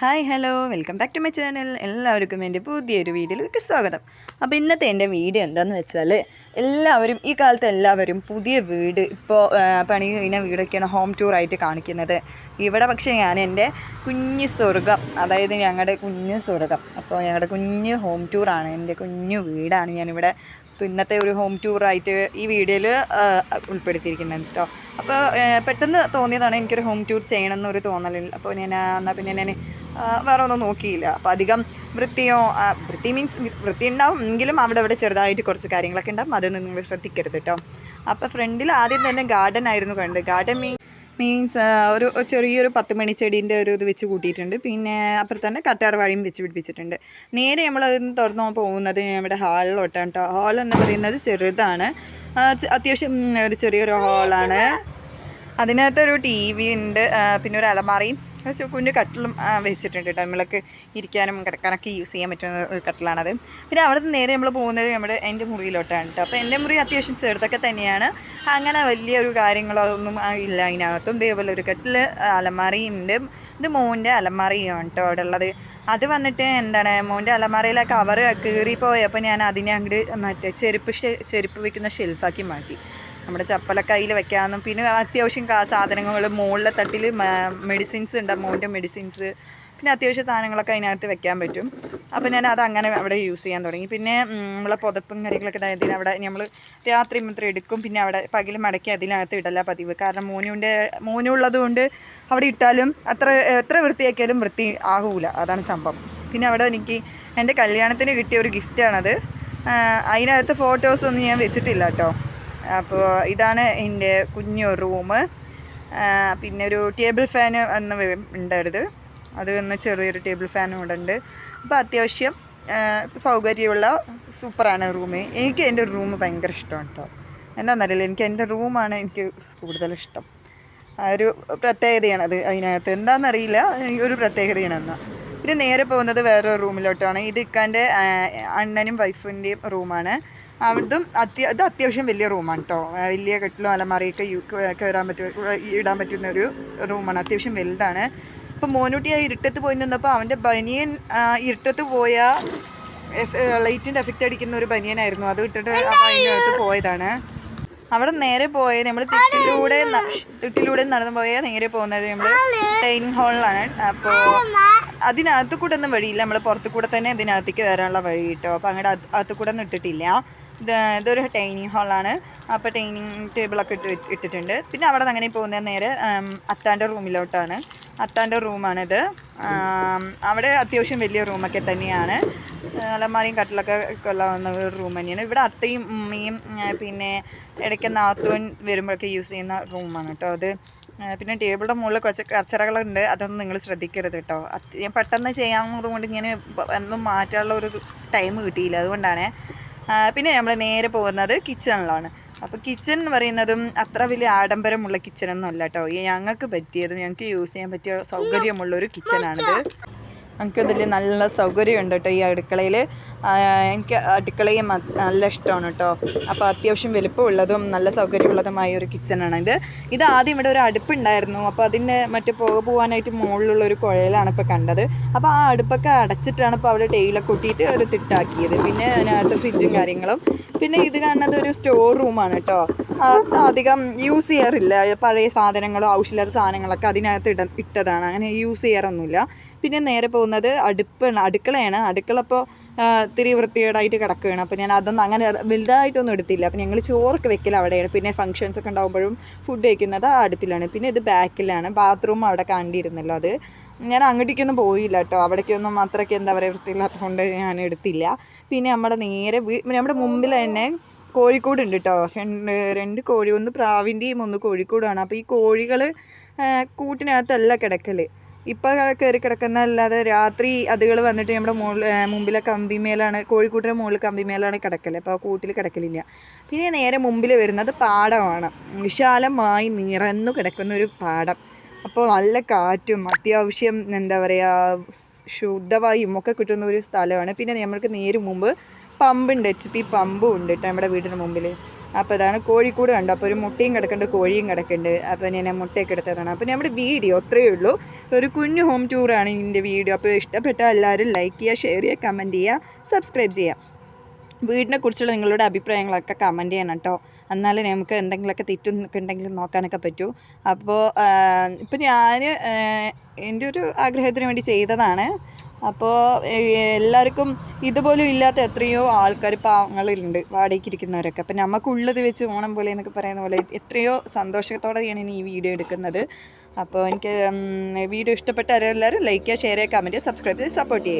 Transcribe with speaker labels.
Speaker 1: Hi hello. Welcome back to my channel. എല്ലാവർക്കും എന്റെ പുതിയൊരു വീഡിയോയിലേക്ക് സ്വാഗതം. അപ്പോൾ ഇന്നത്തെ എന്റെ വീഡിയോ എന്താണെന്ന് വെച്ചാൽ എല്ലാവരും ഈ കാലത്ത് എല്ലാവരും പുതിയ വീട് ഇപ്പോൾ പണി കഴിഞ്ഞ വീടൊക്കെയാണ് ഹോം ടൂറായിട്ട് കാണിക്കുന്നത്. ഇവിടെ പക്ഷേ ഞാൻ എന്റെ കുഞ്ഞു സ്വർഗം അതായത് ഞങ്ങളുടെ കുഞ്ഞു സ്വർഗം അപ്പോൾ ഞങ്ങളുടെ കുഞ്ഞു ഹോം ടൂറാണ് എന്റെ കുഞ്ഞു വീടാണ് ഞാനിവിടെ ഇന്നത്തെ ഒരു ഹോം ടൂറായിട്ട് ഈ വീഡിയോയിൽ ഉൾപ്പെടുത്തിയിരിക്കുന്നത് കേട്ടോ. അപ്പോൾ പെട്ടെന്ന് തോന്നിയതാണ് എനിക്കൊരു ഹോം ടൂർ ചെയ്യണം എന്നൊരു തോന്നലിൽ അപ്പോൾ ഞാൻ എന്നാൽ പിന്നെ ഞാൻ വേറെ ഒന്നും നോക്കിയില്ല. അപ്പോൾ അധികം വൃത്തിയോ വൃത്തി മീൻസ് വൃത്തി ഉണ്ടാവും എങ്കിലും അവിടെ അവിടെ ചെറുതായിട്ട് കുറച്ച് കാര്യങ്ങളൊക്കെ ഉണ്ടാവും. അതൊന്നും നിങ്ങൾ ശ്രദ്ധിക്കരുത് കേട്ടോ. അപ്പോൾ ഫ്രണ്ടിൽ ആദ്യം തന്നെ ഗാർഡൻ ആയിരുന്നു കണ്ട് ഗാർഡൻ മീൻ മീൻസ് ഒരു ചെറിയൊരു പത്ത് മണി ചെടീന്റെ ഒരു ഇത് വെച്ച് കൂട്ടിയിട്ടുണ്ട്. പിന്നെ അപ്പുറത്ത് തന്നെ കറ്റാർ വാഴയും വെച്ച് പിടിപ്പിച്ചിട്ടുണ്ട്. നേരെ നമ്മൾ അതിന് തുറന്നു പോകുന്നത് നമ്മുടെ ഹാളിലോട്ടാണ് കേട്ടോ ഹാൾ എന്ന് പറയുന്നത് ചെറുതാണ്. അത്യാവശ്യം ഒരു ചെറിയൊരു ഹാളാണ് അതിനകത്തൊരു ടി വി ഉണ്ട് പിന്നെ ഒരു അലമാറയും ഒരു ചെ- കുഞ്ഞു കട്ടിലും വെച്ചിട്ടുണ്ട് കേട്ടോ നമ്മളൊക്കെ ഇരിക്കാനും കിടക്കാനൊക്കെ യൂസ് ചെയ്യാൻ പറ്റുന്ന ഒരു കട്ടിലാണത്. പിന്നെ അവിടെ നിന്ന് നേരെ നമ്മൾ പോകുന്നത് നമ്മുടെ എന്റെ മുറിയിലോട്ടാണ് കേട്ടോ അപ്പോൾ എന്റെ മുറി അത്യാവശ്യം ചെറുതൊക്കെ തന്നെയാണ്. അങ്ങനെ വലിയൊരു കാര്യങ്ങളോ ഒന്നും ഇല്ല അതിനകത്തും. ഇതേപോലെ ഒരു കട്ടിൽ അലമാറിയുണ്ട് ഇത് മോന്റെ അലമാറിയാണ് കേട്ടോ അവിടെ ഉള്ളത്. അത് വന്നിട്ട് എന്താണ് മോന്റെ അലമാറയിലെ കവറ് കീറിപ്പോയപ്പോൾ ഞാൻ അതിനെ അങ്ങോട്ട് മറ്റേ ചെരുപ്പ് ചെരുപ്പ് വെക്കുന്ന ഷെൽഫാക്കി മാറ്റി. നമ്മുടെ ചപ്പലക്കയ്യിൽ വെക്കാമെന്നും. പിന്നെ അത്യാവശ്യം സാധനങ്ങൾ മുകളിലെ തട്ടിൽ മെഡിസിൻസ് ഉണ്ട്. മോന്റെ മെഡിസിൻസ് പിന്നെ അത്യാവശ്യ സാധനങ്ങളൊക്കെ അതിനകത്ത് വെക്കാൻ പറ്റും. അപ്പോൾ ഞാൻ അത് അങ്ങനെ അവിടെ യൂസ് ചെയ്യാൻ തുടങ്ങി. പിന്നെ നമ്മളെ പുതപ്പും കാര്യങ്ങളൊക്കെ അതിന് അവിടെ നമ്മൾ രാത്രി മാത്രം എടുക്കും. പിന്നെ അവിടെ പകൽ മടക്കി അതിനകത്ത് ഇടല പതിവ്. കാരണം മോനുണ്ട് മോനുള്ളത് കൊണ്ട് അവിടെ ഇട്ടാലും അത്ര എത്ര വൃത്തിയാക്കിയാലും വൃത്തി ആകൂല അതാണ് സംഭവം. പിന്നെ അവിടെ എനിക്ക് എന്റെ കല്യാണത്തിന് കിട്ടിയ ഒരു ഗിഫ്റ്റാണത് അതിനകത്ത് ഫോട്ടോസൊന്നും ഞാൻ വെച്ചിട്ടില്ല കേട്ടോ. അപ്പോൾ ഇതാണ് എന്റെ കുഞ്ഞു റൂം. പിന്നെ ഒരു ടേബിൾ ഫാൻ എന്ന് ഉണ്ടായിരുന്നത് അത് വന്ന് ചെറിയൊരു ടേബിൾ ഫാനും ഇവിടെ ഉണ്ട്. അപ്പോൾ അത്യാവശ്യം സൗകര്യമുള്ള സൂപ്പറാണ് റൂം. എനിക്ക് എന്റെ റൂം ഭയങ്കര ഇഷ്ടമാണ് കേട്ടോ. എന്താണെന്നറിയില്ല എനിക്ക് എന്റെ റൂമാണ് എനിക്ക് കൂടുതലിഷ്ടം ഒരു പ്രത്യേകതയാണ് അത് അതിനകത്ത്. എന്താണെന്നറിയില്ല ഒരു പ്രത്യേകതയാണ് എന്നാൽ പിന്നെ നേരെ പോകുന്നത് വേറൊരു റൂമിലോട്ടാണ്. ഇത് ഇക്കാന്റെ അണ്ണനും വൈഫിന്റെയും റൂമാണ്. അതും അത്യ ഇത് അത്യാവശ്യം വലിയ റൂമാണ് കേട്ടോ വലിയ കെട്ടിലും അലമാറിയൊക്കെ യു കയറാൻ പറ്റും ഇടാൻ പറ്റുന്ന ഒരു റൂമാണ്. അത്യാവശ്യം വലുതാണ്. അപ്പോൾ മോനൂട്ടി ആ ഇരുട്ടത്ത് പോയി നിന്നപ്പോൾ അവന്റെ ബനിയൻ ആ, ഇരുട്ടത്ത് പോയ ലൈറ്റിന്റെ എഫക്റ്റ് അടിക്കുന്ന ഒരു ബനിയനായിരുന്നു. അത് ഇട്ടിട്ട് അവൻ അതിനകത്ത് പോയതാണ്. അവിടെ നേരെ പോയത് നമ്മൾ തിട്ടിലൂടെ തിട്ടിലൂടെ നടന്നു പോയ നേരെ പോകുന്നത് നമ്മൾ ഡൈനിങ് ഹാളിലാണ്. അപ്പോൾ അതിനകത്ത് കൂടെ ഒന്നും വഴിയില്ല. നമ്മൾ പുറത്ത് കൂടെ തന്നെ ഇതിനകത്തേക്ക് വരാനുള്ള വഴി കിട്ടും അപ്പോൾ അങ്ങോട്ട് അത് അകത്ത് കൂടെ ഒന്നും ഇട്ടിട്ടില്ല. ഇത് ഇതൊരു ടൈനിങ് ഹാളാണ്. അപ്പോൾ ടൈനിങ് ടേബിളൊക്കെ ഇട്ട് ഇട്ടിട്ടുണ്ട്. പിന്നെ അവിടെ നിന്ന് അങ്ങനെ പോകുന്നത് നേരെ അത്താന്റെ റൂമിലോട്ടാണ്. അത്താന്റെ റൂമാണിത്. അവിടെ അത്യാവശ്യം വലിയ റൂമൊക്കെ തന്നെയാണ്. അലമാരിയും കട്ടിലൊക്കെ കൊള്ളാവുന്ന ഒരു റൂം തന്നെയാണ്. ഇവിടെ അത്തയും ഉമ്മയും പിന്നെ ഇടയ്ക്ക് നാത്തൂൻ വരുമ്പോഴൊക്കെ യൂസ് ചെയ്യുന്ന റൂമാണ് കേട്ടോ അത്. പിന്നെ ടേബിളിന്റെ മുകളിൽ കുറച്ച് കച്ചറകളുണ്ട്. അതൊന്നും നിങ്ങൾ ശ്രദ്ധിക്കരുത് കേട്ടോ. പെട്ടെന്ന് ചെയ്യാവുന്നത് കൊണ്ട് ഇങ്ങനെ ഒന്നും മാറ്റാനുള്ള ഒരു ടൈം കിട്ടിയില്ല. അതുകൊണ്ടാണ് പിന്നെ നമ്മൾ നേരെ പോകുന്നത് കിച്ചണിലാണ്. അപ്പോൾ കിച്ചൺ എന്ന് പറയുന്നതും അത്ര വലിയ ആഡംബരമുള്ള കിച്ചണൊന്നും അല്ല കേട്ടോ ഞങ്ങൾക്ക് പറ്റിയതും ഞങ്ങൾക്ക് യൂസ് ചെയ്യാൻ പറ്റിയ സൗകര്യമുള്ളൊരു കിച്ചണാണിത്. നമുക്ക് ഇതിൽ നല്ല സൗകര്യമുണ്ട് കേട്ടോ ഈ അടുക്കളയിൽ എനിക്ക് അടുക്കളയും നല്ല ഇഷ്ടമാണ് കേട്ടോ. അപ്പോൾ അത്യാവശ്യം വലുപ്പമുള്ളതും നല്ല സൗകര്യമുള്ളതുമായ ഒരു കിച്ചണാണ് ഇത്. ഇത് ആദ്യം ഇവിടെ ഒരു അടുപ്പുണ്ടായിരുന്നു. അപ്പോൾ അതിന് മറ്റേ പുക പോകാനായിട്ട് മുകളിലുള്ള ഒരു കുഴലാണ് ഇപ്പോൾ കണ്ടത്. അപ്പോൾ ആ അടുപ്പൊക്കെ അടച്ചിട്ടാണ് ഇപ്പോൾ അവിടെ ടെയിലൊക്കെ കൂട്ടിയിട്ട് ഒരു തിട്ടാക്കിയത്. പിന്നെ അതിനകത്ത് ഫ്രിഡ്ജും കാര്യങ്ങളും. പിന്നെ ഇത് കാണുന്നത് ഒരു സ്റ്റോർ റൂമാണ് കേട്ടോ. അധികം യൂസ് ചെയ്യാറില്ല. പഴയ സാധനങ്ങളോ ആവശ്യമില്ലാത്ത സാധനങ്ങളൊക്കെ അതിനകത്ത് ഇട ഇട്ടതാണ്. അങ്ങനെ യൂസ് ചെയ്യാറൊന്നുമില്ല. പിന്നെ നേരെ പോകുന്നത് അടുപ്പാണ്. അടുക്കളയാണ്. അടുക്കള ഇപ്പോൾ ഇത്തിരി വൃത്തികേടായിട്ട് കിടക്കുകയാണ്. അപ്പോൾ ഞാൻ അതൊന്നും അങ്ങനെ വലുതായിട്ടൊന്നും എടുത്തില്ല. അപ്പോൾ ഞങ്ങൾ ചോറൊക്കെ വെക്കൽ അവിടെയാണ്. പിന്നെ ഫംഗ്ഷൻസ് ഒക്കെ ഉണ്ടാകുമ്പോഴും ഫുഡ് കഴിക്കുന്നത് ആ അടുപ്പിലാണ്. പിന്നെ ഇത് ബാക്കിലാണ് ബാത്റൂം അവിടെ കണ്ടിരുന്നല്ലോ അത്. ഞാൻ അങ്ങോട്ടേക്കൊന്നും പോയില്ല കേട്ടോ. അവിടേക്കൊന്നും അത്രയ്ക്ക് എന്താ പറയുക വൃത്തിയില്ലാത്തതുകൊണ്ട് ഞാൻ എടുത്തില്ല. പിന്നെ നമ്മുടെ നേരെ നമ്മുടെ മുമ്പിൽ തന്നെ കോഴിക്കോട് ഉണ്ട് കേട്ടോ രണ്ട് രണ്ട് കോഴി ഒന്ന് പ്രാവിന്റെയും ഒന്ന് കോഴിക്കോടാണ്. അപ്പോൾ ഈ കോഴികൾ കൂട്ടിനകത്തല്ല കിടക്കൽ ഇപ്പോൾ കയറി കിടക്കുന്നതല്ലാതെ രാത്രി അതുകൾ വന്നിട്ട് നമ്മുടെ മുകളിൽ മുമ്പിലെ കമ്പിമേലാണ് കോഴിക്കൂട്ടിന്റെ മുകളിൽ കമ്പിമേലാണ് കിടക്കൽ അപ്പോൾ ആ കൂട്ടിൽ കിടക്കലില്ല. പിന്നെ നേരെ മുമ്പിൽ വരുന്നത് പാടമാണ്. വിശാലമായി നിറന്നു കിടക്കുന്ന ഒരു പാടം. അപ്പോൾ നല്ല കാറ്റും അത്യാവശ്യം എന്താ പറയുക ശുദ്ധവായും ഒക്കെ കിട്ടുന്ന ഒരു സ്ഥലമാണ്. പിന്നെ നമ്മൾക്ക് നേരെ മുമ്പ് പമ്പുണ്ട് എച്ച് പി പമ്പും ഉണ്ട് കേട്ടോ നമ്മുടെ വീടിന് മുമ്പിൽ അപ്പോൾ ഇതാണ് കോഴിക്കൂട് കണ്ടു. അപ്പോൾ ഒരു മുട്ടയും കിടക്കുന്നുണ്ട് കോഴിയും കിടക്കുന്നുണ്ട് അപ്പോൾ ഞാൻ മുട്ടയൊക്കെ എടുത്തതാണ്. അപ്പോൾ നമ്മുടെ വീഡിയോ അത്രയേ ഉള്ളൂ. ഒരു കുഞ്ഞു ഹോം ടൂറാണ് ഇതിന്റെ വീഡിയോ. അപ്പോൾ ഇഷ്ടപ്പെട്ട എല്ലാവരും ലൈക്ക് ചെയ്യുക ഷെയർ ചെയ്യുക കമന്റ് ചെയ്യുക സബ്സ്ക്രൈബ് ചെയ്യുക വീടിനെ കുറിച്ചുള്ള നിങ്ങളുടെ അഭിപ്രായങ്ങളൊക്കെ കമന്റ് ചെയ്യണം കേട്ടോ എന്നാലേ നമുക്ക് എന്തെങ്കിലുമൊക്കെ തെറ്റൊക്കെ ഉണ്ടെങ്കിൽ നോക്കാനൊക്കെ പറ്റൂ. അപ്പോൾ ഇപ്പം ഞാൻ എന്റെ ഒരു ആഗ്രഹത്തിന് വേണ്ടി ചെയ്തതാണ്. അപ്പോൾ എല്ലാവർക്കും ഇതുപോലും ഇല്ലാത്ത എത്രയോ ആൾക്കാർ പാവങ്ങളിലുണ്ട് വാടകയ്ക്ക് ഇരിക്കുന്നവരൊക്കെ അപ്പം നമുക്കുള്ളത് വെച്ച് ഓണം പോലെ എന്നൊക്കെ പറയുന്ന പോലെ എത്രയോ സന്തോഷത്തോടെയാണ് ഇനി ഈ വീഡിയോ എടുക്കുന്നത്. അപ്പോൾ എനിക്ക് വീഡിയോ ഇഷ്ടപ്പെട്ട എല്ലാവരും ലൈക്ക് ചെയ്യുക ഷെയർ ചെയ്യുക കമന്റ് സബ്സ്ക്രൈബ് ചെയ്ത് സപ്പോർട്ട് ചെയ്യുക.